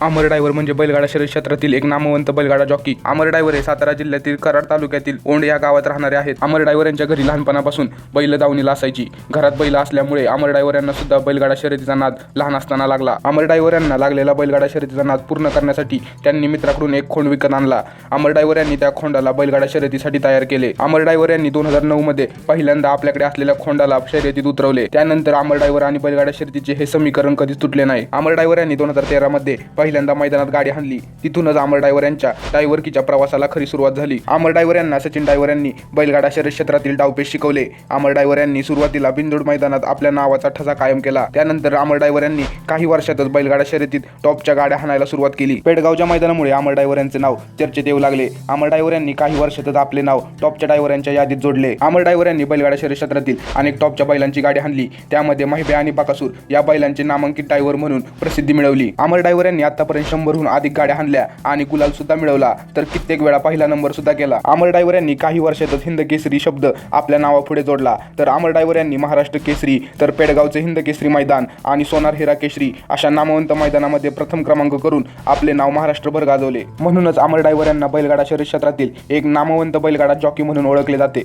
अमर driver म्हणजे बैलगाडा शरीर क्षेत्रातील एक नामवंत बैलगाडा जॉकी. अमर डायव्हर हे सातारा जिल्ह्यातील कराड तालुक्यातील ओंड या गावात राहणारे आहेत. अमर डायव्हर यांच्या घरी लहानपणापासून बैल दावणीला असायची घरात बैल असल्यामुळे अमर डायव्हर यांना सुद्धा बैलगाडा शर्यतीचा नाद लहान असताना लागला. अमर डायव्हर यांना लागलेला बैलगाडा शर्यतीचा नाद पूर्ण करण्यासाठी त्यांनी मित्राकडून एक खोंड विकत आणला. अमर डायव्हर यांनी त्या खोंडाला बैलगाडा शर्यतीसाठी तयार केले. अमर डायव्हर यांनी दोन हजार नऊ मध्ये पहिल्यांदा आपल्याकडे असलेल्या खोंडाला शर्यतीत उतरवले. त्यानंतर अमर डायव्हर आणि बैलगाडा शर्यतीचे हे समीकरण कधीच तुटले नाही. अमर डायव्हर यांनी दोन हजार तेरा मध्ये पहिल्यांदा मैदानात गाडी हाणली. तिथूनच अमर डायव्हर यांच्या डायव्हरकीच्या प्रवासाला खरी सुरुवात झाली. अमर डायव्हर यांना सचिन डायव्हर यांनी बैलगाडा शर्यत क्षेत्रातील डावपेच शिकवले. अमर डायव्हर यांनी सुरुवातीला बिंदोड मैदानात आपल्या नावाचा ठसा कायम केला. त्यानंतर अमर डायव्हर यांनी काही वर्षातच बैलगाडा शर्यतीत टॉपच्या गाड्या हाणायला सुरुवात केली. पेडगावच्या मैदानामुळे अमर डायव्हर यांचे नाव चर्चेत येऊ लागले. अमर डायव्हर यांनी काही वर्षातच आपले नाव टॉपच्या डायव्हर यांच्या यादीत जोडले. अमर डायव्हर यांनी बैलगाडा शर्यत क्षेत्रातील अनेक टॉपच्या बैलांची गाडी हाणली. त्यामध्ये माहिबे आणि बाकासूर या बैलांचे नामांकित डायव्हर म्हणून प्रसिद्धी मिळवली. अमर डायव्हर यांनी आतापर्यंत शंभरहून अधिक गाड्या आणल्या आणि गुलाल सुद्धा मिळवला. तर कित्येक वेळा पहिला नंबर सुद्धा केला अमर डायव्हर यांनी काही वर्षातच हिंद केसरी शब्द आपल्या नावापुढे जोडला. तर अमर डायव्हर यांनी महाराष्ट्र केसरी तर पेडगावचे हिंद केसरी मैदान आणि सोनार हिरा केसरी अशा नामवंत मैदानामध्ये प्रथम क्रमांक करून आपले नाव महाराष्ट्रभर गाजवले. म्हणूनच अमर डायव्हर यांना बैलगाडा शरीर क्षेत्रातील एक नामवंत बैलगाडा जॉकी म्हणून ओळखले जाते.